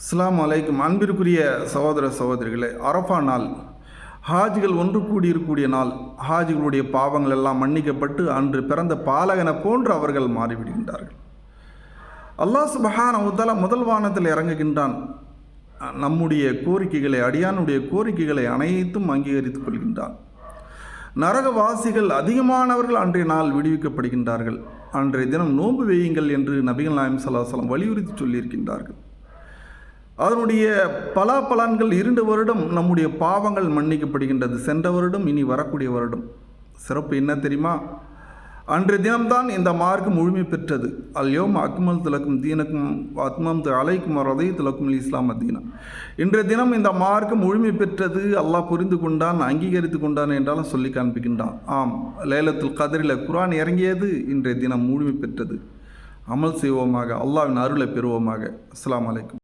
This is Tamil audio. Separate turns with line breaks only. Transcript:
இஸ்லாம் அலைக்கும். அன்பிற்குரிய சகோதர சகோதரிகளே அரஃபா நாள் ஹாஜிகள் ஒன்று கூடியிருக்கக்கூடிய நாள். ஹாஜிகளுடைய பாவங்கள் எல்லாம் மன்னிக்கப்பட்டு அன்று பிறந்த பாலகனை போன்று அவர்கள் மாறிவிடுகின்றார்கள். அல்லாஹ் சுபஹான உத்தாலா முதல் வானத்தில் இறங்குகின்றான். நம்முடைய கோரிக்கைகளை அடியானுடைய கோரிக்கைகளை அனைத்தும் அங்கீகரித்துக் கொள்கின்றான். நரகவாசிகள் அதிகமானவர்கள் அன்றைய நாள் விடுவிக்கப்படுகின்றார்கள். அன்றைய தினம் நோன்பு வேயுங்கள் என்று நபிகள் நாயம் சல்லாஹலம் வலியுறுத்தி சொல்லியிருக்கின்றார்கள். அதனுடைய பலாபலன்கள் இரண்டு வருடம் நம்முடைய பாவங்கள் மன்னிக்கப்படுகின்றது. சென்ற வருடம் இனி வரக்கூடிய வருடம். சிறப்பு என்ன தெரியுமா? அன்றைய தினம்தான் இந்த மார்க்கம் முழுமை பெற்றது. அல்யோம் அக்மல் திலக்கும் தீனக்கும் அத்மம் அலைக்கும் ரதை திலக்கும் இஸ்லாம் தீனா. இன்றைய தினம் இந்த மார்க்கம் முழுமை பெற்றது. அல்லாஹ் புரிந்து கொண்டான் அங்கீகரித்து கொண்டான் என்றாலும் சொல்லி காண்பிக்கின்றான். ஆம் லேலத்தில் கதிரில் குரான் இறங்கியது இன்றைய தினம் முழுமை பெற்றது. அமல் செய்வோமாக அல்லாவின் அருளை பெறுவோமாக. அஸ்லாம் அலைக்கும்.